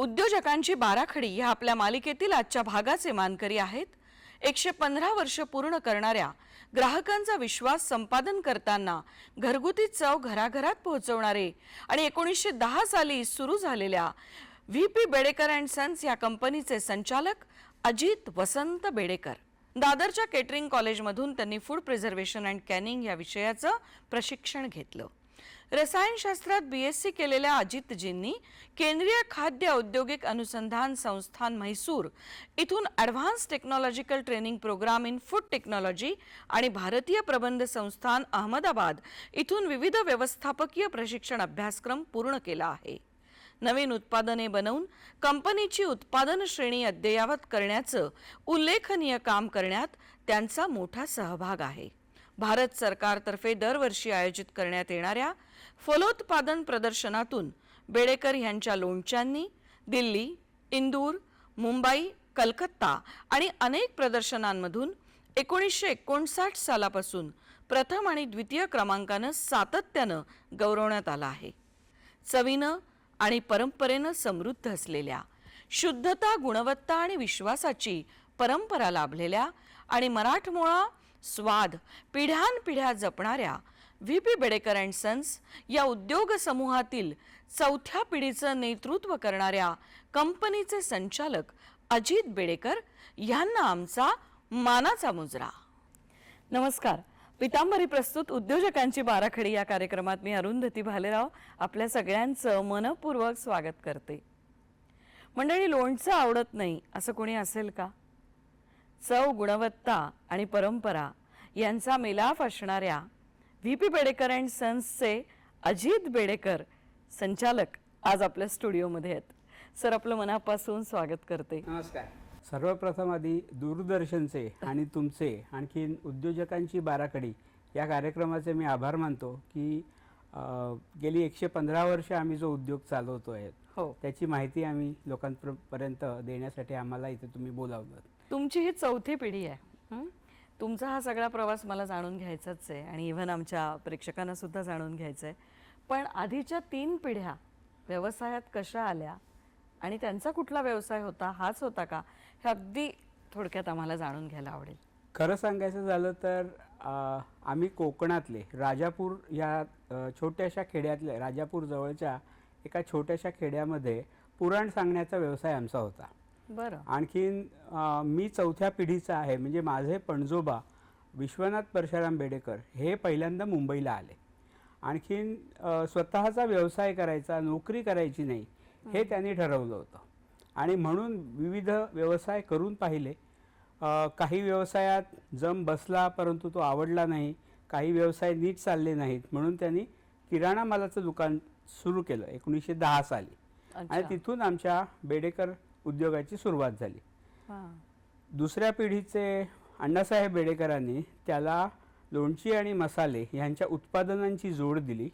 उद्योजकांची बाराखडी ह्या आपल्या मालिकेतील आजच्या भागाचे मानकरी आहेत. एकशे पंधरा वर्ष पूर्ण करणाऱ्या ग्राहकांचा विश्वास संपादन करताना घरगुती चव घराघरात पोहोचवणारे आणि एकोणीसशे दहा साली सुरू झालेल्या V P Bedekar and sons या कंपनीचे संचालक अजित वसंत बेडेकर. दादरच्या केटरिंग कॉलेजमधून त्यांनी फूड प्रिझर्वेशन अँड कॅनिंग या विषयाचं प्रशिक्षण घेतलं. रसायनशास्त्रात बी एस सी केलेल्या अजितजींनी केंद्रीय खाद्य औद्योगिक अनुसंधान संस्थान म्हैसूर इथून advance technological training programme in food technology आणि भारतीय प्रबंध संस्थान अहमदाबाद इथून विविध व्यवस्थापकीय प्रशिक्षण अभ्यासक्रम पूर्ण केला आहे. नवीन उत्पादने बनवून कंपनीची उत्पादन श्रेणी अद्ययावत करण्याचं उल्लेखनीय काम करण्यात त्यांचा मोठा सहभाग आहे. भारत सरकारतर्फे दरवर्षी आयोजित करण्यात येणाऱ्या फलोत्पादन प्रदर्शनातून बेडेकर यांच्या लोणच्यांनी दिल्ली इंदूर मुंबई कलकत्ता आणि अनेक प्रदर्शनांमधून एकोणीसशे एकोणसाठ सालापासून प्रथम आणि द्वितीय क्रमांकानं सातत्यानं गौरवण्यात आलं आहे. चवीनं आणि परंपरेनं समृद्ध असलेल्या शुद्धता गुणवत्ता आणि विश्वासाची परंपरा लाभलेल्या आणि मराठमोळा स्वाद पिढ्यानपिढ्या जपणाऱ्या V P Bedekar and Sons या उद्योग समूहातील चौथ्या पिढीचं नेतृत्व करणाऱ्या कंपनीचे संचालक अजित बेडेकर यांना आमचा मानाचा मुजरा. नमस्कार. पितांबरी प्रस्तुत उद्योजकांची बाराखडी या कार्यक्रमात मी अरुंधती भालेराव आपल्या सगळ्यांचं मनपूर्वक स्वागत करते. मंडळी लोणचं आवडत नाही असं कोणी असेल का? चव गुणवत्ता आणि परंपरा यांचा मिलाफ असणाऱ्या व्ही पी बेडेकर अँड सन्सचे अजित बेडेकर संचालक आज आपल्या स्टुडिओमध्ये आहेत. सर आपलं मनापासून स्वागत करते. नमस्कार. सर्वप्रथम आधी दूरदर्शनचे आणि तुमचे आणखीन उद्योजकांची बाराखडी या कार्यक्रमाचे मी आभार मानतो की अ, गेली एकशे पंधरा वर्ष आम्ही जो उद्योग चालवतो आहे हो. त्याची माहिती आम्ही लोकांपर्यंत देण्यासाठी आम्हाला इथे तुम्ही बोलावलं. तुमची ही चौथी पिढी आहे. हं? तुमचा हा सगळा प्रवास मला जाणून घ्यायचाच आहे आणि इव्हन आमच्या प्रेक्षकांना सुद्धा जाणून घ्यायचं आहे. पण आधीच्या तीन पिढ्या व्यवसायात कशा आल्या आणि त्यांचा कुठला व्यवसाय होता हाच होता का हे अगदी थोडक्यात आम्हाला जाणून घ्यायला आवडेल. खरं सांगायचं झालं तर आम्ही कोकणातले राजापूर या छोट्याशा खेड्यातल्या राजापूर जवळच्या एका छोट्याशा खेड्यामध्ये पुराण सांगण्याचा व्यवसाय आमचा होता. बरं. आणखीन मी चौथ्या पिढीचा आहे म्हणजे माझे पणजोबा विश्वनाथ परशुराम बेडेकर हे पहिल्यांदा मुंबईला आले. आणखीन स्वतःचा व्यवसाय करायचा नोकरी करायची नाही हे त्यांनी ठरवलं होतं. आणि म्हणून विविध व्यवसाय करून पाहिले. काही व्यवसायात जम बसला परंतु तो आवडला नाही. काही व्यवसाय नीट चालले नाहीत म्हणून त्यांनी किराणा मालाचं दुकान सुरू केलं एकोणीसशे दहा साली. आणि तिथून आमच्या बेडेकर उद्योगाची सुरुवात झाली. दुसऱ्या पिढीचे अण्णासाहेब बेडेकरांनी त्याला लोणची आणि मसाले ह्यांच्या उत्पादनांची जोड दिली.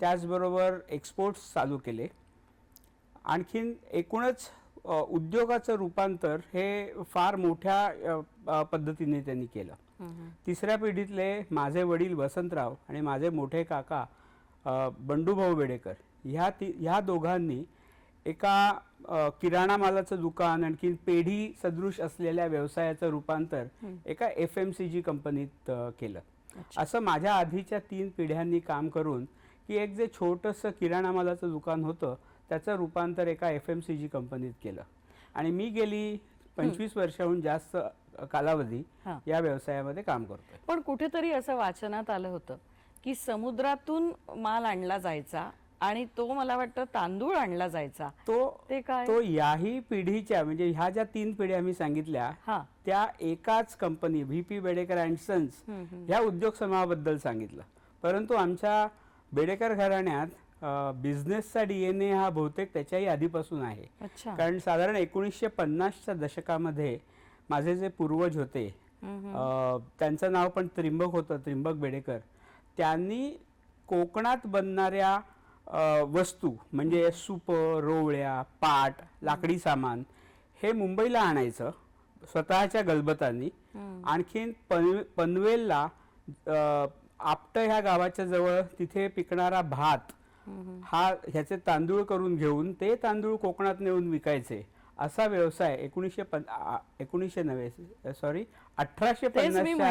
त्याचबरोबर एक्सपोर्ट्स चालू केले. आणखीन एकूणच उद्योगाचं रूपांतर हे फार मोठ्या पद्धतीने त्यांनी केलं. तिसऱ्या पिढीतले माझे वडील वसंतराव आणि माझे मोठे काका बंडूभाऊ बेडेकर ह्या ती ह्या दोघांनी एका किराणा मालाचं दुकान आणखी पेढी सदृश असलेल्या व्यवसायाचं रूपांतर एका एफ एम सी जी कंपनीत केलं. असं माझ्या आधीच्या तीन पिढ्यांनी काम करून की एक जे छोटंसं किराणा मालाचं दुकान होतं त्याचं रूपांतर एका एफ एम सी जी कंपनीत केलं. आणि मी गेली पंचवीस वर्षाहून जास्त कालावधी. या व्यवसायामध्ये काम करतोय. पण कुठेतरी असं वाचनात आलं होतं की समुद्रातून माल आणला जायचा आणि तो मला वाटतं तांदूळ आणला जायचा. तो ते काय? तो याही पिढीच्या म्हणजे ह्या ज्या तीन पिढ्या मी सांगितल्या हा. त्या एकाच company V P Bedekar and sons ह्या उद्योग समूहाबद्दल सांगितलं. परंतु आमच्या बेडेकर घराण्यात बिझनेसचा डी एन ए हा बहुतेक त्याच्याही आधीपासून आहे. कारण साधारण एकोणीसशे पन्नासच्या दशकामध्ये माझे जे पूर्वज होते त्यांचं नाव पण त्रिंबक होतं त्रिंबक बेडेकर. त्यांनी कोकणात बनणाऱ्या वस्तू म्हणजे सूप रोवळ्या पाट लाकडी सामान हे मुंबईला आणायचं स्वतःच्या गलबतांनी. आणखीन पन पनवेलला आपट ह्या गावाच्या जवळ तिथे पिकणारा भात हा ह्याचे तांदूळ करून घेऊन ते तांदूळ कोकणात नेऊन विकायचे. असा व्यवसाय एकोणीसशे एकोणीसशे नव्हे सॉरी अठराशे पन्नासच्या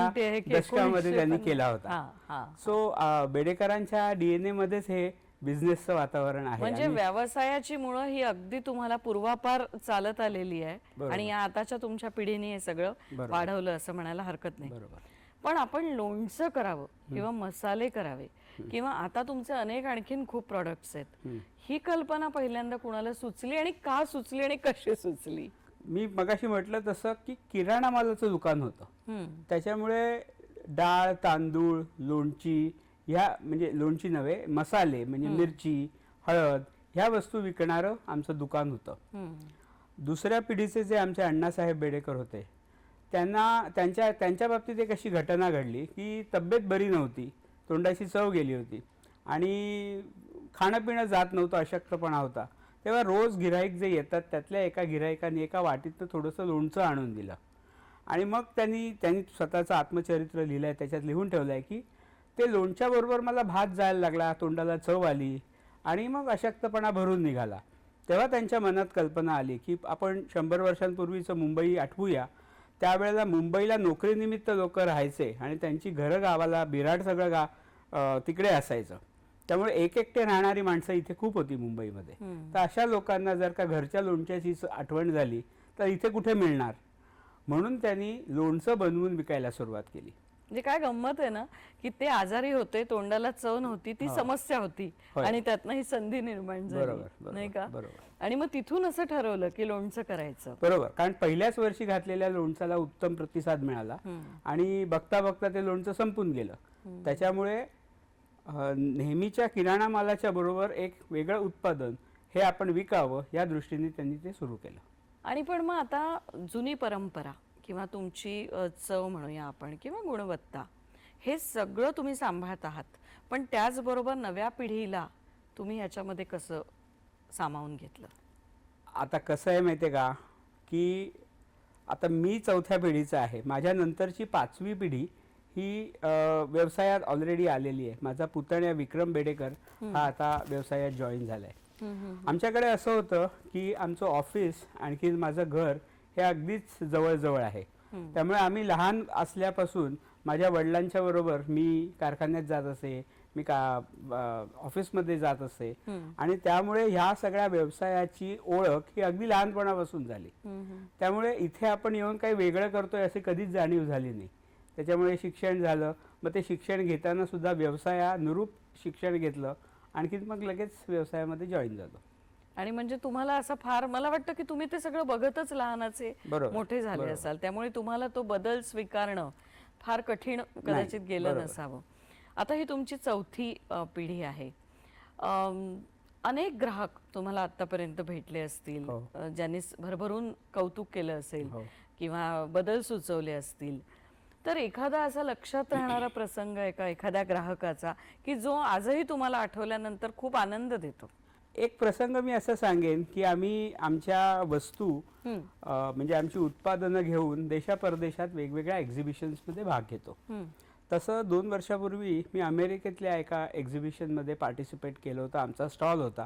दशकामध्ये त्यांनी 1950 केला होता. सो बेडेकरांच्या डीएनए मध्येच हे बिझनेसचं वातावरण आहे म्हणजे आणि- व्यवसायाची मुळं ही अगदी तुम्हाला पूर्वापार चालत आलेली आहे. बरोबर. आणि या आताच्या तुमच्या पिढीने हे सगळं बरोबर. वाढवलं असं म्हणायला हरकत नाही. बरोबर. पण आपण लोणचं करावं किंवा मसाले करावे किंवा आता तुमचे अनेक आणखीन खूप प्रॉडक्ट्स आहेत. ही कल्पना पहिल्यांदा कुणाला सुचली आणि का सुचली आणि कशी सुचली? मी मगाशी म्हटलं तसं की किराणा मालाचं दुकान होतं. हम्म. त्याच्यामुळे डाळ तांदूळ लोणची ह्या म्हणजे लोणची नव्हे मसाले म्हणजे मिरची हळद ह्या वस्तू विकणारं आमचं दुकान होतं. दुसऱ्या पिढीचे जे आमचे अण्णासाहेब बेडेकर होते त्यांना त्यांच्या त्यांच्या बाबतीत एक अशी घटना घडली की तब्येत बरी नव्हती तोंडाची चव गेली होती आणि खाणं पिणं जात नव्हतं अशक्तपणा होता. तेव्हा रोज गिराईक जे येतात त्यातल्या एका गिरायकाने एका वाटीतनं थोडंसं लोणचं आणून दिलं. आणि मग त्यांनी त्यांनी स्वतःचं आत्मचरित्र लिहिलं आहे त्याच्यात लिहून ठेवलं आहे की ते लोणच्याबरोबर मला भात जायला लागला तोंडाला चव आली आणि मग अशक्तपणा भरून निघाला. तेव्हा त्यांच्या मनात कल्पना आली की आपण शंभर वर्षांपूर्वीचं मुंबई आठवूया. त्यावेळेला मुंबईला नोकरीनिमित्त लोक राहायचे आणि त्यांची घरं गावाला बिराड सगळं गा तिकडे असायचं. त्यामुळे एक एकटे राहणारी माणसं इथे खूप होती मुंबईमध्ये. तर अशा लोकांना जर का घरच्या लोणच्याची आठवण झाली तर इथे कुठे मिळणार? म्हणून त्यांनी लोणचं बनवून विकायला सुरुवात केली. म्हणजे काय गंमत आहे ना की ते आजारी होते तोंडाला चव नव्हती ती समस्या होती. होय. आणि त्यातनं ही संधी निर्माण बरोबर, झाली. बरोबर, नाही का? बरोबर. आणि मग तिथून असं ठरवलं की लोणचं करायचं. बरोबर. कारण पहिल्याच वर्षी घातलेल्या लोणच्याला उत्तम प्रतिसाद मिळाला. आणि बघता बघता ते लोणचं संपून गेलं. त्याच्यामुळे अ, नेहमीच्या किराणा मालाच्या बरोबर एक वेगळं उत्पादन हे आपण विकावं या दृष्टीने त्यांनी ते सुरू केलं. आणि पण मग आता जुनी परंपरा. किंवा तुमची चव म्हणूया आपण किंवा गुणवत्ता हे सगळं तुम्ही सांभाळत आहात. पण त्याचबरोबर नव्या पिढीला तुम्ही याच्यामध्ये कसं सामावून घेतलं? आता कसं आहे माहिती आहे का? की आता मी चौथ्या पिढीचा आहे. माझ्या नंतरची पाचवी पिढी ही व्यवसायात ऑलरेडी आलेली आहे. माझा पुतण्या विक्रम बेडेकर हा आता व्यवसायात जॉईन झालाय. आमच्याकडे असं होतं की आमचं ऑफिस आणखी माझं घर हे अगदीच जवळजवळ आहे. त्यामुळे आम्ही लहान असल्यापासून माझ्या वडिलांच्या बरोबर मी कारखान्यात जात असे मी का ऑफिसमध्ये जात असे. आणि त्यामुळे ह्या सगळ्या व्यवसायाची ओळख ही अगदी लहानपणापासून झाली. त्यामुळे इथे आपण येऊन काही वेगळं करतोय अशी कधीच जाणीव झाली नाही. त्याच्यामुळे शिक्षण झालं. मग ते शिक्षण घेताना सुद्धा व्यवसायानुरूप शिक्षण घेतलं. आणखी मग लगेच व्यवसायामध्ये जॉईन झालो. आणि म्हणजे तुम्हाला असं फार मला वाटतं की तुम्ही ते सगळं बघतच लहानाचे मोठे झाले. असाल त्यामुळे तुम्हाला तो बदल स्वीकारणं फार कठीण कदाचित गेलं. नसावं आता ही तुमची चौथी पिढी आहे अनेक ग्राहक तुम्हाला आतापर्यंत भेटले असतील हो. ज्यांनी भरभरून कौतुक केलं असेल हो. किंवा बदल सुचवले असतील तर एखादा असा लक्षात राहणारा प्रसंग आहे का एखाद्या ग्राहकाचा की जो आजही तुम्हाला आठवल्यानंतर खूप आनंद देतो एक प्रसंग मी असं सांगेन की आम्ही आमच्या वस्तू म्हणजे आमची उत्पादनं घेऊन देशापरदेशात वेगवेगळ्या एक्झिबिशन्समध्ये भाग घेतो. तसं दोन वर्षापूर्वी मी अमेरिकेतल्या एका एक्झिबिशनमध्ये पार्टिसिपेट केलं होतं आमचा स्टॉल होता.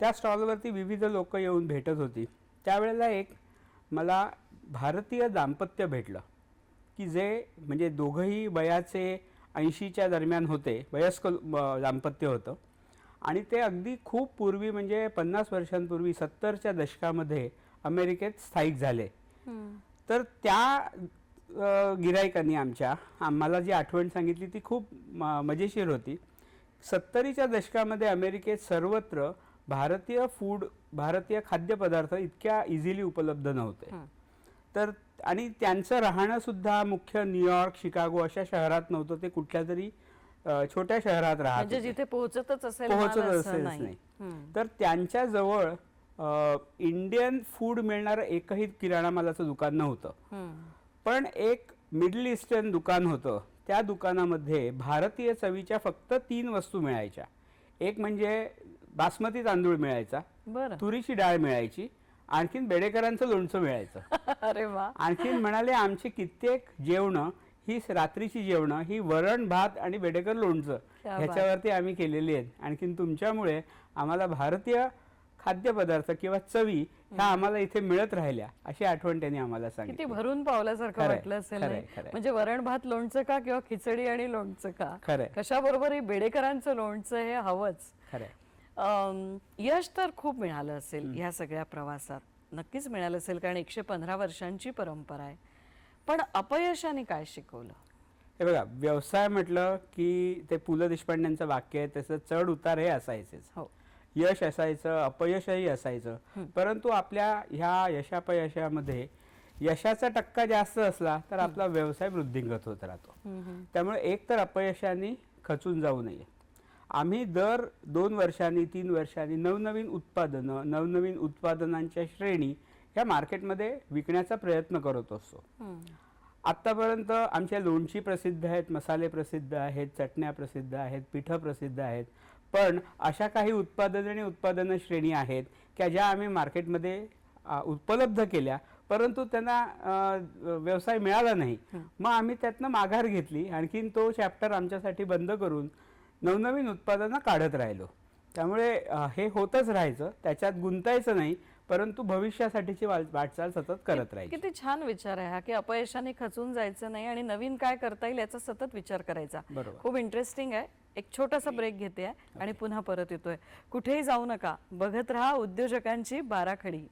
त्या स्टॉलवरती विविध लोक येऊन भेटत होती. त्यावेळेला एक मला भारतीय दाम्पत्य भेटलं की जे म्हणजे दोघंही वयाचे ऐंशीच्या दरम्यान होते वयस्क दाम्पत्य होतं. आणि ते अगदी खूप पूर्वी म्हणजे पन्नास वर्षांपूर्वी सत्तरच्या दशकामध्ये अमेरिकेत स्थायिक झाले. तर त्या गिरायकांनी आमच्या आम्हाला जी आठवण सांगितली ती खूप मजेशीर होती. सत्तरीच्या दशकामध्ये अमेरिकेत सर्वत्र भारतीय फूड भारतीय खाद्यपदार्थ इतक्या इझिली उपलब्ध नव्हते. तर आणि त्यांचं राहणं सुद्धा मुख्य न्यूयॉर्क शिकागो अशा शहरात नव्हतं ते कुठल्या तरी छोट्या शहरात राहत म्हणजे. जिथे पोहोचतच असेल माल पोहोचत असं असेलच नाही. तर त्यांच्या जवळ इंडियन फूड मिळणारं एकही किराणा मालाचं दुकान नव्हतं. पण एक मिडल ईस्टर्न दुकान होतं. त्या दुकानामध्ये भारतीय चवीच्या फक्त तीन वस्तू मिळायच्या. एक म्हणजे बासमती तांदूळ मिळायचा तुरीची डाळ मिळायची आणखीन बेडेकरांचं लोणचं मिळायचं. अरे वा. आणखीन म्हणाले आमची कित्येक जेवणं ही रात्रीची जेवणं ही वरण भात आणि बेडेकर लोणचं. ह्याच्यावरती आम्ही केलेली आहेत. आणखीन तुमच्यामुळे आम्हाला भारतीय खाद्यपदार्थ किंवा चवी ह्या आम्हाला इथे मिळत राहिल्या अशी आठवण त्यांनी आम्हाला किती सांगितली. भरून पावल्यासारखं वाटलं असेल. म्हणजे वरण भात लोणचं का किंवा खिचडी आणि लोणचं का? खरंय. कशाबरोबर हे बेडेकरांचं लोणचं हे हवंच. अम, यश तर खूप मिळालं असेल ह्या सगळ्या प्रवासात. नक्कीच मिळालं असेल कारण एकशे पंधरा वर्षांची परंपरा आहे. पण अपयशाने काय शिकवलं? हे बघा व्यवसाय म्हटलं की ते पु ल देशपांड्यांचं वाक्य आहे त्याचं चढ उतार हे असायचेच. हो. यश असायचं अपयशही असायचं. परंतु आपल्या ह्या यशापयशामध्ये यशाचा टक्का जास्त असला तर आपला व्यवसाय वृद्धिंगत होत राहतो. त्यामुळे एक तर अपयशाने खचून जाऊ नये. आम्ही दर दोन वर्षांनी तीन वर्षांनी नवनवीन उत्पादनं नवनवीन उत्पादनांच्या श्रेणी ह्या मार्केटमध्ये विकण्याचा प्रयत्न करत असतो. आत्तापर्यंत आमच्या लोणची प्रसिद्ध आहेत मसाले प्रसिद्ध आहेत चटण्या प्रसिद्ध आहेत पिठं प्रसिद्ध आहेत. पण अशा काही उत्पादन आणि उत्पादन श्रेणी आहेत की ज्या आम्ही मार्केटमध्ये उपलब्ध केल्या परंतु त्यांना व्यवसाय मिळाला नाही. मग आम्ही त्यातनं माघार घेतली आणखीन तो चॅप्टर आमच्यासाठी बंद करून नवनवीन उत्पादनं काढत राहिलो. त्यामुळे हे होतच राहायचं त्याच्यात गुंतायचं नाही. परंतु भविष्यासाठीची वाटचाल सतत करत राहायची. किती छान विचार आहे हा की अपयशाने खचून जायचं नाही आणि नवीन काय करता येईल याचा सतत विचार करायचा. बरोबर. खूप इंटरेस्टिंग आहे. एक छोटासा ब्रेक घेते आहे आणि पुन्हा परत येतोय. कुठेही जाऊ नका. बघत राहा उद्योजकांची बाराखडी.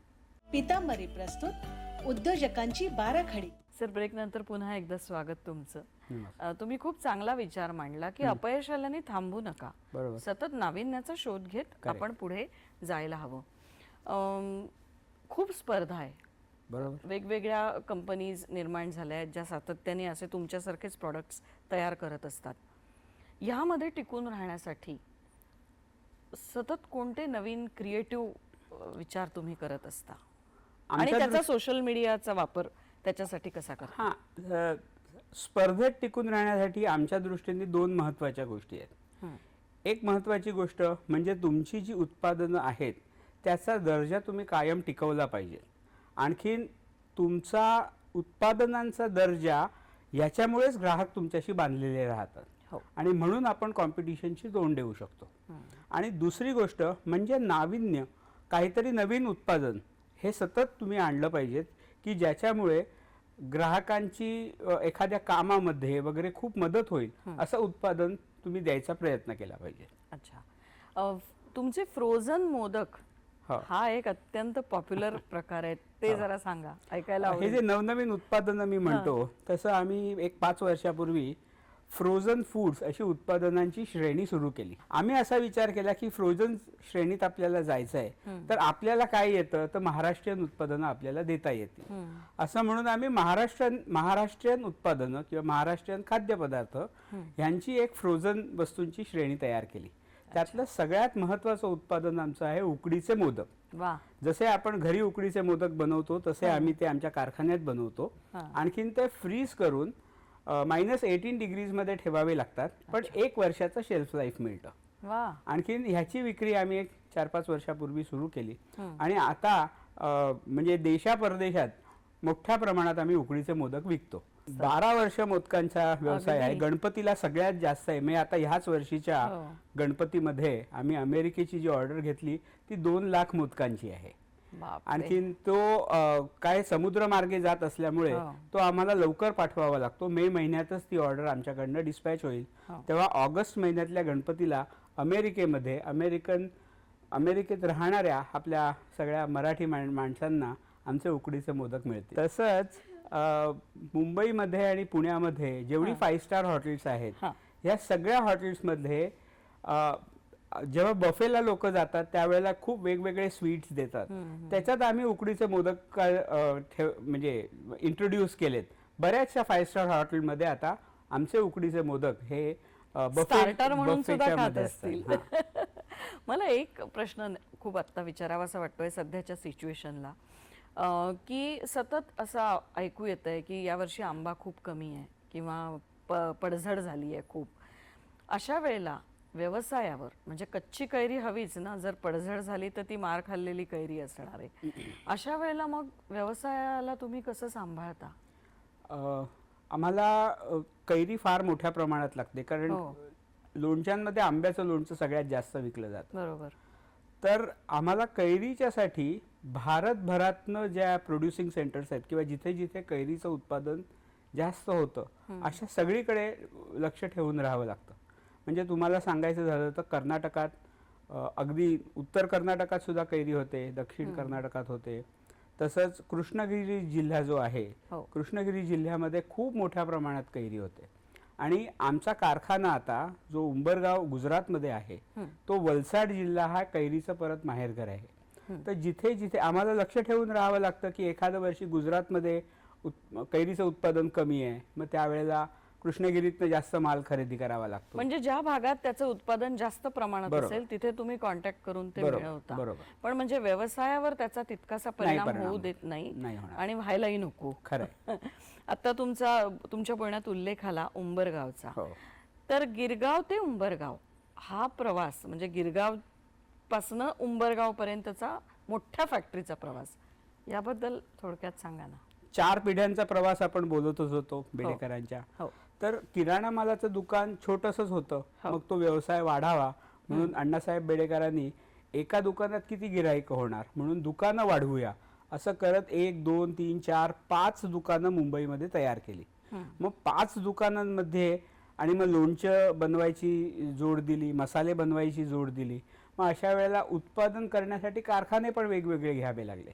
पितांबरी प्रस्तुत उद्योजकांची बाराखडी. सर ब्रेक नंतर पुन्हा एकदा स्वागत तुमचं. तुम्ही खूप चांगला विचार मांडला की अपयश आल्याने थांबू नका. सतत नाविन्याचा शोध घेत. आपण पुढे जायला हवं. खूप स्पर्धा आहे. बरोबर. वेगवेगळ्या कंपनीज निर्माण झाल्या आहेत ज्या सातत्याने असे तुमच्यासारखेच प्रॉडक्ट्स तयार करत असतात. ह्यामध्ये टिकून राहण्यासाठी सतत कोणते नवीन क्रिएटिव्ह विचार तुम्ही करत असता? आणि त्याचा सोशल मीडियाचा वापर त्याच्यासाठी कसा करता? हा स्पर्धेत टिकून राहण्यासाठी आमच्या दृष्टीने दोन महत्त्वाच्या गोष्टी आहेत. एक महत्त्वाची गोष्ट म्हणजे तुमची जी उत्पादनं आहेत त्याचा दर्जा तुम्ही कायम टिकवला पाहिजे. आणखीन तुमचा उत्पादनांचा दर्जा याच्यामुळेच ग्राहक तुमच्याशी बांधलेले राहतात. हो. आणि म्हणून आपण कॉम्पिटिशनची तोंड देऊ शकतो. आणि दुसरी गोष्ट म्हणजे नाविन्य काहीतरी नवीन उत्पादन हे सतत तुम्ही आणलं पाहिजेत की ज्याच्यामुळे ग्राहकांची एखाद्या कामामध्ये वगैरे खूप मदत होईल असं उत्पादन तुम्ही द्यायचा प्रयत्न केला पाहिजे. अच्छा. तुमचे फ्रोझन मोदक हो. हा एक अत्यंत पॉप्युलर प्रकार आहे ते जरा सांगा ऐकायला हे जे नवनवीन उत्पादनं मी म्हणतो तसं आम्ही एक पाच वर्षापूर्वी फ्रोझन फूड्स अशी उत्पादनांची श्रेणी सुरू केली. आम्ही असा विचार केला की फ्रोझन श्रेणीत आपल्याला जायचं आहे तर आपल्याला काय येतं? तर महाराष्ट्रीयन उत्पादनं आपल्याला देता येतील. असं म्हणून आम्ही महाराष्ट्रीयन महाराष्ट्रीयन उत्पादनं किंवा महाराष्ट्रीयन खाद्यपदार्थ यांची एक फ्रोझन वस्तूंची श्रेणी तयार केली. त्यातलं सगळ्यात महत्वाचं उत्पादन आमचं आहे उकडीचे मोदक. जसे आपण घरी उकडीचे मोदक बनवतो तसे आम्ही ते आमच्या कारखान्यात बनवतो. आणखीन ते फ्रीज करून मायनस एटीन डिग्रीजमध्ये ठेवावे लागतात पण एक वर्षाचं शेल्फ लाईफ मिळतं. आणखीन ह्याची विक्री आम्ही एक चार पाच वर्षापूर्वी सुरू केली. आणि आता म्हणजे देशा परदेशात मोठ्या प्रमाणात आम्ही उकडीचे मोदक विकतो. बारा वर्ष मोदकांचा व्यवसाय आहे. गणपतीला सगळ्यात जास्त आहे म्हणजे आता ह्याच वर्षीच्या हो. गणपतीमध्ये आम्ही अमेरिकेची जी ऑर्डर घेतली ती दोन लाख मोदकांची आहे. आणखीन तो काय समुद्रमार्गे जात असल्यामुळे हो. तो आम्हाला लवकर पाठवावा लागतो मे महिन्यातच ती ऑर्डर आमच्याकडनं डिस्पॅच होईल हो. तेव्हा ऑगस्ट महिन्यातल्या गणपतीला अमेरिकेमध्ये अमेरिकन अमेरिकेत राहणाऱ्या आपल्या सगळ्या मराठी माण- माणसांना आमचे उकडीचे मोदक मिळतील तसंच मुंबईमध्ये आणि पुण्यामध्ये जेवढी फाईव्ह स्टार हॉटेल्स आहेत हा. या सगळ्या हॉटेल्समध्ये जेव्हा बफेला लोक जातात त्यावेळेला खूप वेगवेगळे स्वीट्स देतात त्याच्यात आम्ही उकडीचे मोदक ठेव म्हणजे इंट्रोड्यूस केलेत बऱ्याचशा फाईव्ह स्टार हॉटेलमध्ये आता आमचे उकडीचे मोदक हे स्टार्टर म्हणून सुद्धा खात. असतील. मला एक प्रश्न खूप आत्ता विचारावासा वाटतोय सध्याच्या सिच्युएशनला की सतत असं ऐकू येत आहे की यावर्षी आंबा खूप कमी आहे किंवा प पडझड झाली आहे खूप. अशा वेळेला व्यवसायावर म्हणजे कच्ची कैरी हवीच ना जर पडझड झाली तर ती मार खाल्लेली कैरी असणार आहे. अशा वेळेला मग व्यवसायाला तुम्ही कसं सांभाळता? आम्हाला कैरी फार मोठ्या प्रमाणात लागते कारण हो. लोणच्यांमध्ये आंब्याचं लोणचं सगळ्यात जास्त विकलं जातं. बरोबर. तर आम्हाला कैरीच्यासाठी भारतभरातनं ज्या प्रोड्युसिंग सेंटर्स आहेत किंवा जिथे जिथे कैरीचं उत्पादन जास्त होतं अशा सगळीकडे लक्ष ठेवून राहावं लागतं. म्हणजे तुम्हाला सांगायचं झालं तर कर्नाटकात अगदी उत्तर कर्नाटकात सुद्धा कैरी होते दक्षिण कर्नाटकात होते. तसंच कृष्णगिरी जिल्हा जो आहे हो. कृष्णगिरी जिल्ह्यामध्ये खूप मोठ्या प्रमाणात कैरी होते. आणि आमचा कारखाना आता जो उंबरगाव गुजरातमध्ये आहे तो वलसाड जिल्हा हा कैरीचं परत माहेरघर आहे. तर जिथे जिथे आम्हाला लक्ष ठेवून राहावं लागतं की एखाद्या वर्षी गुजरातमध्ये उत- कैरीचं उत्पादन कमी आहे मग त्यावेळेला कृष्णगिरीतनं जास्त माल खरेदी करावा लागतो म्हणजे ज्या भागात त्याचं उत्पादन जास्त प्रमाणात. असेल तिथे तुम्ही कॉन्टॅक्ट करून ते मिळवता. पण म्हणजे व्यवसायावर त्याचा तितकासा परिणाम होऊ. देत नाही. आणि व्हायलाही नको खरंय. आता तुमचा तुमच्या बोलण्यात उल्लेख आला उंबरगावचा हो तर गिरगाव ते उंबरगाव हा प्रवास म्हणजे गिरगाव पासनं उंबरगाव पर्यंतचा मोठ्या फॅक्टरीचा प्रवास. याबद्दल थोडक्यात सांगा ना. चार पिढ्यांचा प्रवास आपण बोलतच होतो बेडेकरांच्या. हो तर किराणा मालाचं दुकान छोटंसंच होतं. मग तो व्यवसाय वाढावा. म्हणून अण्णासाहेब बेडेकरांनी एका दुकानात किती गिराईक होणार? म्हणून दुकानं वाढवूया. असं करत एक दोन तीन चार पाच दुकानं मुंबईमध्ये तयार केली. मग पाच दुकानांमध्ये आणि मग लोणचं बनवायची जोड दिली मसाले बनवायची जोड दिली. मग अशा वेळेला उत्पादन करण्यासाठी कारखाने पण वेगवेगळे घ्यावे लागले.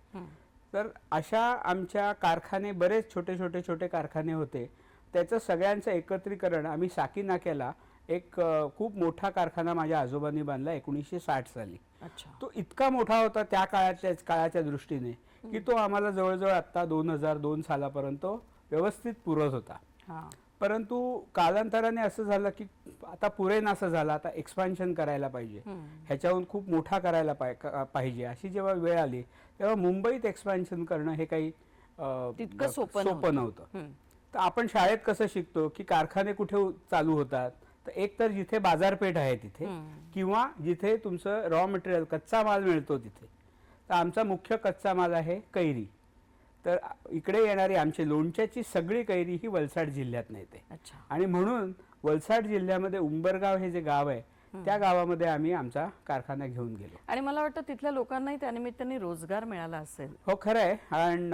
तर अशा आमच्या कारखाने बरेच छोटे छोटे छोटे कारखाने होते. त्याचं सगळ्यांचं एकत्रीकरण आम्ही साकी नाक्याला एक खूप मोठा कारखाना माझ्या आजोबांनी बांधला एकोणीसशे साठ साली. अच्छा. तो इतका मोठा होता त्या काळाच्या काळाच्या दृष्टीने की तो आम्हाला जवळजवळ आत्ता दोन हजार दोन सालापर्यंत व्यवस्थित पुरत होता. हा. परंतु कालांतराने असं झालं की आता पुरेनासं झालं आता एक्सपान्शन करायला पाहिजे. ह्याच्याहून खूप मोठा करायला पाय- पाहिजे. अशी जेव्हा वेळ आली तेव्हा मुंबईत एक्सपान्शन करणं हे काही तितकं सोपं सोपं नव्हतं. तर आपण शाळेत कसं शिकतो की कारखाने कुठे चालू होतात? तर एक तर जिथे बाजारपेठ आहे तिथे किंवा जिथे तुमचं रॉ मटेरियल कच्चा माल मिळतो तिथे. तर आमचा मुख्य कच्चा माल आहे कैरी. तर इकडे येणारी आमची लोणच्याची सगळी कैरी ही वलसाड जिल्ह्यात येते अच्छा. आणि म्हणून वलसाड जिल्ह्यामध्ये उंबरगाव हे जे गाव आहे त्या गावामध्ये आम्ही आमचा कारखाना घेऊन गेलो. आणि मला वाटतं तिथल्या लोकांनाही त्यानिमित्ताने रोजगार मिळाला असेल. हो खरं आहे. आणि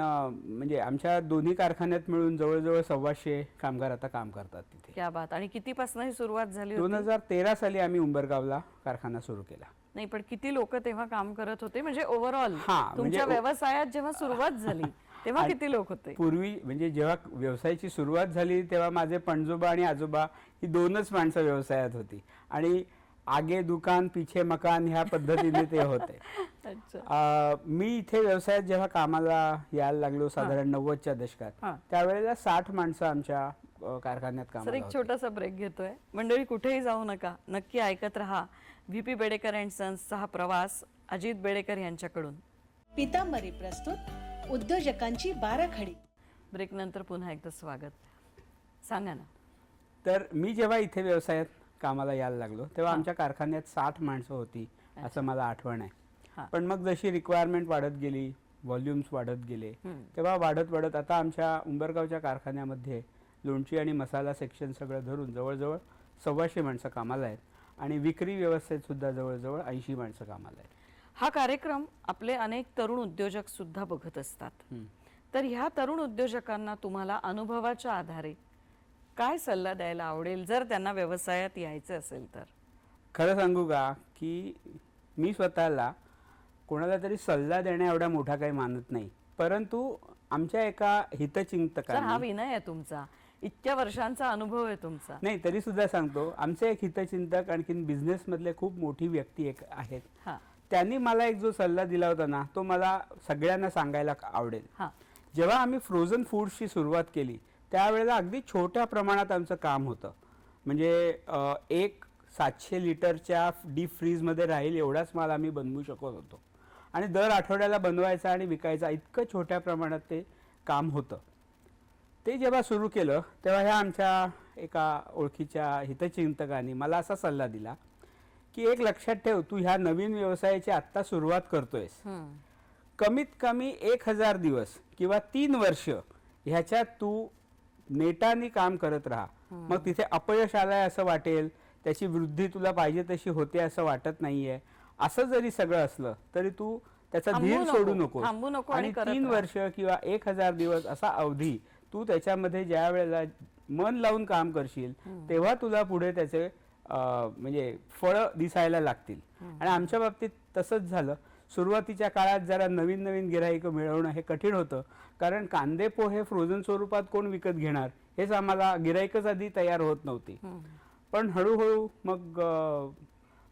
म्हणजे आमच्या दोन्ही कारखान्यात मिळून जवळजवळ सव्वाशे कामगार आता काम करतात तिथे. क्या बात. आणि कितीपासून ही सुरुवात झाली दोन हजार तेरा साली आम्ही उंबरगावला कारखाना सुरू केला. नाही पण किती लोक तेव्हा काम करत होते? म्हणजे ओव्हरऑल म्हणजे तुमच्या ओ- व्यवसायात जेव्हा सुरुवात झाली तेव्हा किती लोक होते? पूर्वी म्हणजे जेव्हा व्यवसायाची सुरुवात झाली तेव्हा माझे पणजोबा आणि आजोबा ही दोनच माणसं व्यवसायात होती. आणि आगे दुकान पिछे मकान ह्या पद्धतीने ते होते. अच्छा. अं, मी इथे व्यवसायात जेव्हा कामाला यायला लागलो साधारण नव्वदच्या दशकात. त्यावेळेला साठ माणसं आमच्या कारखान्यात सर कामाला एक. छोटासा ब्रेक घेतोय. मंडळी कुठेही जाऊ नका. नक्की ऐकत राहा. व्ही पी बेडेकर अँड सन्सचा हा प्रवास अजित बेडेकर यांच्याकडून. पितांबरी प्रस्तुत. उद्योजकांची बाराखडी. ब्रेक नंतर पुन्हा एकदा स्वागत. सांगा ना. तर मी जेव्हा इथे व्यवसायात कामाला यायला लागलो तेव्हा आमच्या कारखान्यात साठ माणसं होती असं मला आठवण हा. आहे पण मग जशी रिक्वायरमेंट वाढत गेली व्हॉल्युम्स वाढत गेले. तेव्हा वाढत वाढत आता आमच्या उंबरगावच्या कारखान्यामध्ये लोणची आणि मसाला सेक्शन सगळं धरून जवळजवळ सव्वाशे माणसं कामाला आहेत आणि विक्री व्यवस्थेत सुद्धा जवळजवळ ऐंशी माणसं कामाला आहेत. हा कार्यक्रम आपले अनेक तरुण उद्योजक सुद्धा बघत असतात. तर ह्या तरुण उद्योजकांना तुम्हाला अनुभवाच्या आधारे काय सल्ला द्यायला आवडेल? जर त्यांना व्यवसायात यायचं असेल तर. खरं सांगू का की मी स्वतःला कोणाला तरी सल्ला देण्या एवढा मोठा काही मानत नाही. परंतु आमच्या एका तर हा विनय आहे तुमचा. इतक्या वर्षांचा अनुभव आहे तुमचा. नाही तरी सुद्धा सांगतो. आमचे एक हितचिंतक आणखीन बिझनेस मधले खूप मोठी व्यक्ती एक आहेत. हा. त्यांनी मला एक जो सल्ला दिला होता ना तो मला सगळ्यांना सांगायला आवडेल. हा. जेव्हा आम्ही फ्रोझन फूड्सची सुरुवात केली त्यावेळेला अगदी छोट्या प्रमाणात आमचं काम होतं. म्हणजे अ, एक सातशे लिटरच्या डीप फ्रीजमध्ये राहील एवढाच माल आम्ही बनवू शकत होतो. आणि दर आठवड्याला बनवायचा आणि विकायचा इतकं छोट्या प्रमाणात ते काम होतं. ते जेव्हा सुरू केलं तेव्हा ह्या आमच्या एका ओळखीच्या हितचिंतकांनी मला असा सल्ला दिला की एक लक्षात ठेव तू ह्या नवीन व्यवसायाची आत्ता सुरुवात करतोयस. कमीत कमी एक हजार दिवस किंवा तीन वर्ष ह्याच्यात तू नेटाने काम करत राहा. मग तिथे अपयश आलंय असं वाटेल त्याची वृद्धी तुला पाहिजे तशी होते असं वाटत नाहीये. असं जरी सगळं असलं तरी तू त्याचा धीर सोडू नको आणि तीन. वर्ष किंवा एक हजार दिवस असा अवधी तू त्याच्यामध्ये ज्या वेळेला मन लावून काम करशील तेव्हा तुला पुढे त्याचे म्हणजे फळ दिसायला लागतील. आणि आमच्या बाबतीत तसंच झालं. सुरुवातीच्या काळात जरा नवीन नवीन गिराईक मिळवणं हे कठीण होतं. कारण कांदे पोहे फ्रोझन स्वरूपात कोण विकत घेणार? हेच आम्हाला गिराईकच आधी तयार होत नव्हती. पण हळूहळू मग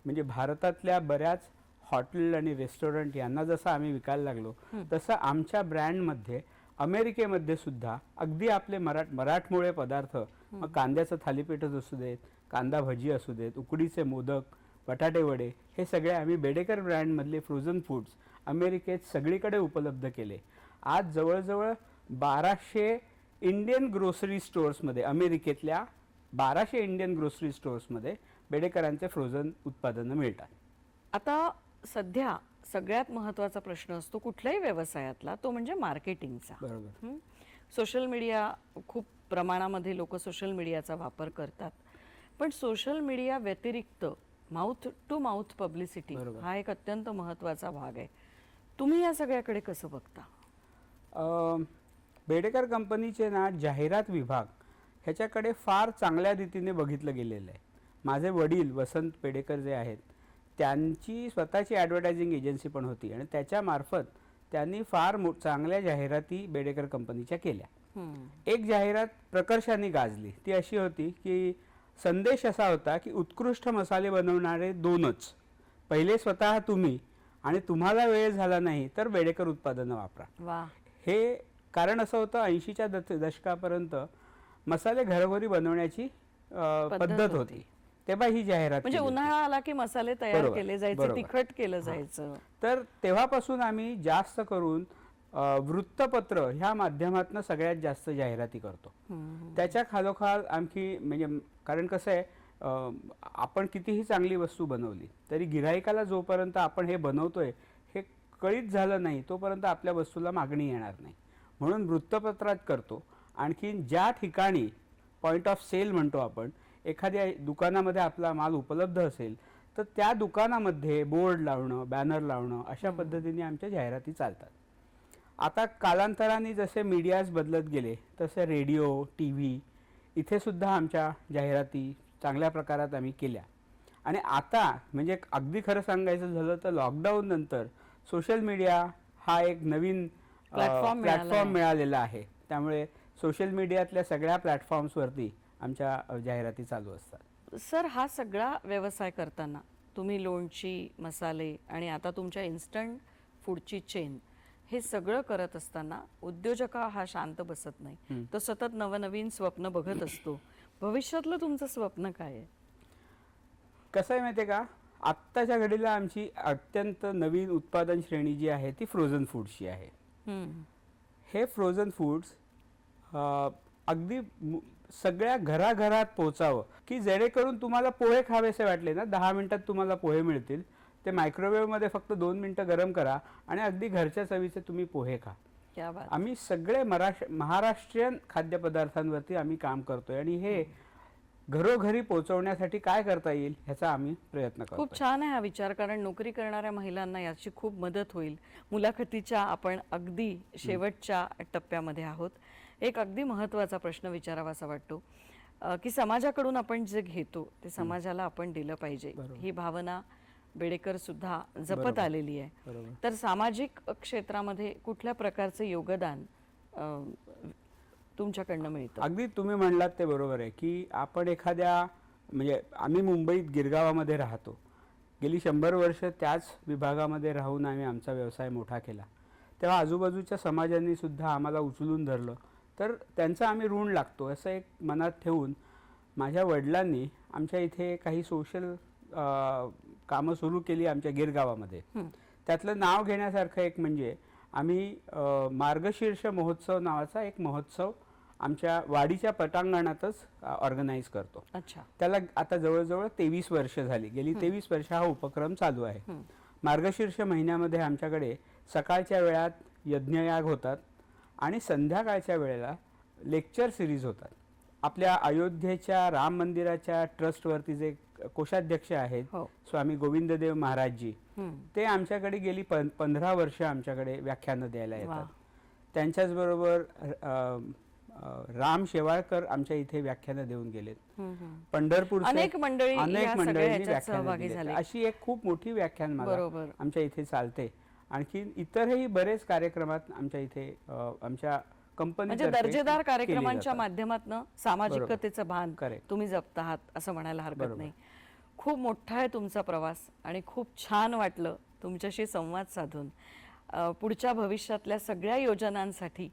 म्हणजे भारतातल्या बऱ्याच हॉटेल आणि रेस्टॉरंट यांना जसं आम्ही विकायला लागलो तसं आमच्या ब्रँडमध्ये अमेरिकेमध्ये सुद्धा अगदी आपले मराठ मराठमोळे पदार्थ मग कांद्याचं थालीपीठच असू देत कांदा भजी असू देत उकडीचे मोदक बटाटे वडे हे सगळे आम्ही बेडेकर ब्रँडमधले फ्रोझन फूड्स अमेरिकेत सगळीकडे उपलब्ध केले. आज जवळजवळ बाराशे इंडियन ग्रोसरी स्टोअर्समध्ये अमेरिकेतल्या बाराशे इंडियन ग्रोसरी स्टोअर्समध्ये बेडेकरांचे फ्रोझन उत्पादनं मिळतात. आता सध्या सगळ्यात महत्त्वाचा प्रश्न असतो कुठल्याही व्यवसायातला तो म्हणजे मार्केटिंगचा. बरोबर. सोशल मीडिया खूप प्रमाणामध्ये लोक सोशल मीडियाचा वापर करतात. पण सोशल मीडिया व्यतिरिक्त माउथ टू माउथ पब्लिसिटी. हा एक अत्यंत महत्त्वाचा भाग आहे. तुम्ही या सगळ्याकडे कसं बघता? बेडेकर कंपनीचे ना जाहिरात विभाग ह्याच्याकडे फार चांगल्या रीतीने बघितलं गेलेलं आहे. माझे वडील वसंत पेडेकर जे आहेत त्यांची स्वतःची ॲडव्हर्टायझिंग एजन्सी पण होती आणि त्याच्यामार्फत त्यांनी फार मो चांगल्या जाहिराती बेडेकर कंपनीच्या केल्या. एक जाहिरात प्रकर्षाने गाजली. ती अशी होती की संदेश असा होता की उत्कृष्ट मसाले बनवणारे दोनच पहिले स्वतः तुम्ही आणि तुम्हाला वेळ झाला नाही तर बेडेकर उत्पादनं वापरा वा हे कारण असं होतं ऐंशीच्या दशकापर्यंत मसाले घरोघरी बनवण्याची पद्धत होती. तेव्हा ही जाहिरात म्हणजे. उन्हाळा आला की मसाले तयार केले जायचे. तिखट केलं जायचं तर तेव्हापासून आम्ही जास्त करून वृत्तपत्र ह्या माध्यमातून सगळ्यात जास्त जाहिराती करतो. त्याच्या खालोखाल आणखी म्हणजे कारण कसं आहे आपण कितीही चांगली वस्तू बनवली तरी गिराहिकाला जोपर्यंत आपण हे बनवतोय हे कळीत झालं नाही तोपर्यंत आपल्या वस्तूला मागणी येणार नाही. म्हणून वृत्तपत्रात करतो. आणखी ज्या ठिकाणी पॉईंट ऑफ सेल म्हणतो आपण एखाद्या दुकानामध्ये आपला माल उपलब्ध असेल तर त्या दुकानामध्ये बोर्ड लावणं बॅनर लावणं अशा पद्धतीने आमच्या जाहिराती चालतात. आता कालांतराने जसे मीडियाज बदलत गेले तसे रेडिओ टी व्ही इथे सुद्धा आमच्या जाहिराती चांगल्या प्रकारात आम्ही केल्या. आणि आता म्हणजे अगदी खरं सांगायचं झालं तर लॉकडाऊन नंतर सोशल मीडिया हा एक नवीन. प्लॅटफॉर्म मिळालेला आहे. त्यामुळे सोशल मीडियातल्या सगळ्या प्लॅटफॉर्म्सवरती आमच्या जाहिराती चालू असतात. सर हा सगळा व्यवसाय करताना तुम्ही लोणची मसाले आणि आता तुमच्या इन्स्टंट फूडची चेन हे सगळं करत असताना उद्योजका हा शांत बसत नाही. तो सतत नवनवीन स्वप्न बघत असतो. भविष्यातलं तुमचं स्वप्न काय आहे? कसं आहे माहिती आहे का? आत्ताच्या घडीला आमची अत्यंत नवीन उत्पादन श्रेणी जी आहे ती फ्रोझन फूडची आहे. हे फ्रोझन फूड्स अगदी सगळ्या घराघरात पोचावं. की जेणेकरून तुम्हाला पोहे खावेसे वाटले ना दहा मिनिटात तुम्हाला पोहे मिळतील. ते मायक्रोवेव्हमध्ये फक्त दोन मिनिटं गरम करा आणि अगदी घरच्या चवीचे तुम्ही पोहे खा. क्या बात. आम्ही सगळे मराश महाराष्ट्रीयन खाद्यपदार्थांवरती आम्ही काम करतोय आणि हे घरोघरी पोहोचवण्यासाठी काय करता येईल ह्याचा आम्ही प्रयत्न करतो खूप छान आहे हा विचार कारण नोकरी करणाऱ्या महिलांना याची खूप मदत होईल. मुलाखतीच्या आपण अगदी शेवटच्या टप्प्यामध्ये आहोत. एक अगदी महत्त्वाचा प्रश्न विचारावासा वाटतो की समाजाकडून आपण जे घेतो ते समाजाला आपण दिलं पाहिजे. ही भावना बेडेकर सुद्धा जपत आलेली आहे. तर सामाजिक क्षेत्रामध्ये कुठल्या प्रकारचे योगदान तुमच्याकडनं मिळतं? अगदी तुम्ही म्हणलात ते बरोबर आहे की आपण एखाद्या म्हणजे आम्ही मुंबईत गिरगावामध्ये राहतो. गेली शंभर वर्ष त्याच विभागामध्ये राहून आम्ही आमचा व्यवसाय मोठा केला. तेव्हा आजूबाजूच्या समाजांनी सुद्धा आम्हाला उचलून धरलं. तर त्यांचं आम्ही ऋण लागतो असं एक मनात ठेवून माझ्या वडिलांनी आमच्या इथे काही सोशल कामं सुरू केली आमच्या गिरगावामध्ये. त्यातलं नाव घेण्यासारखं एक म्हणजे आम्ही मार्गशीर्ष महोत्सव नावाचा एक महोत्सव आमच्या वाडीच्या पटांगणातच ऑर्गनाईज करतो. अच्छा. त्याला आता जवळजवळ तेवीस वर्ष झाली. गेली तेवीस वर्ष हा उपक्रम चालू आहे. मार्गशीर्ष महिन्यामध्ये आमच्याकडे सकाळच्या वेळात यज्ञयाग होतात आणि संध्याकाळच्या वेळेला लेक्चर सिरीज होतात. आपल्या अयोध्येच्या राम मंदिराच्या ट्रस्टवरती जे कोषाध्यक्ष आहेत हो. स्वामी गोविंददेव महाराजजी. ते आमच्याकडे गेली पं पंधरा वर्ष आमच्याकडे व्याख्यानं द्यायला. येतात त्यांच्याच बरोबर राम शेवाळकर आमच्या इथे व्याख्यानं देऊन गेलेत. पंढरपूर अनेक मंडळी अनेक व्याख्यानं. झाले. अशी एक खूप मोठी बरोबर. आमच्या इथे चालते आणखी इतरही बरेच कार्यक्रमात आमच्या इथे आमच्या कंपनी म्हणजे दर्जेदार कार्यक्रमांच्या माध्यमातून सामाजिकतेचं भान. तुम्ही जपत आहात असं म्हणायला हरकत. नाही खूप मोठा आहे तुमचा प्रवास आणि खूप छान वाटलं तुमच्याशी संवाद साधून. पुढच्या भविष्यातल्या सगळ्या योजनांसाठी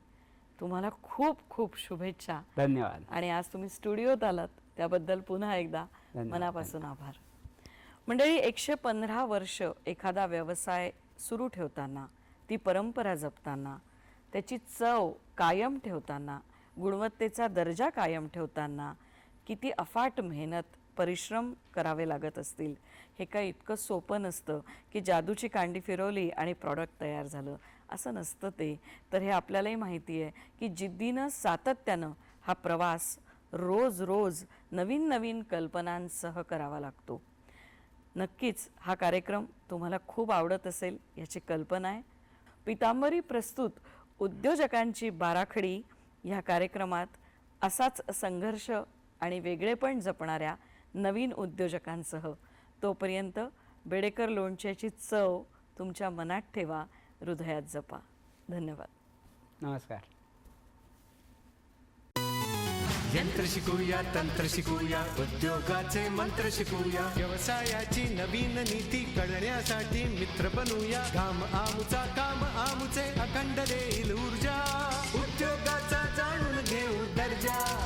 तुम्हाला खूप खूप शुभेच्छा. धन्यवाद. आणि आज तुम्ही स्टुडिओत आलात त्याबद्दल पुन्हा एकदा. मनापासून आभार. मंडळी एकशे पंधरा वर्ष एखादा व्यवसाय सुरू ठेवताना ती परंपरा जपताना त्याची चव कायम ठेवताना गुणवत्तेचा दर्जा कायम ठेवताना किती अफाट मेहनत परिश्रम करावे लागत असतील. हे काय इतकं सोपं नसतं की जादूची कांडी फिरवली आणि प्रॉडक्ट तयार झालं. असं नसतं ते. तर हे आपल्यालाही माहिती आहे की जिद्दीनं सातत्यानं हा प्रवास रोज रोज नवीन नवीन कल्पनांसह करावा लागतो. नक्कीच हा कार्यक्रम तुम्हाला खूप आवडत असेल याची कल्पना आहे. पितांबरी प्रस्तुत उद्योजकांची बाराखडी ह्या कार्यक्रमात असाच संघर्ष आणि वेगळेपण जपणाऱ्या नवीन उद्योजकांसह. तोपर्यंत बेडेकर लोणच्याची चव तुमच्या मनात ठेवा हृदयात जपा. धन्यवाद. नमस्कार. यंत्र शिकूया तंत्र शिकूया उद्योगाचे मंत्र शिकूया. व्यवसायाची नवीन नीती कळण्यासाठी मित्र बनूया. काम आमचा काम आमचे अखंड देईल ऊर्जा. उद्योगाचा जाणून घेऊ दर्जा.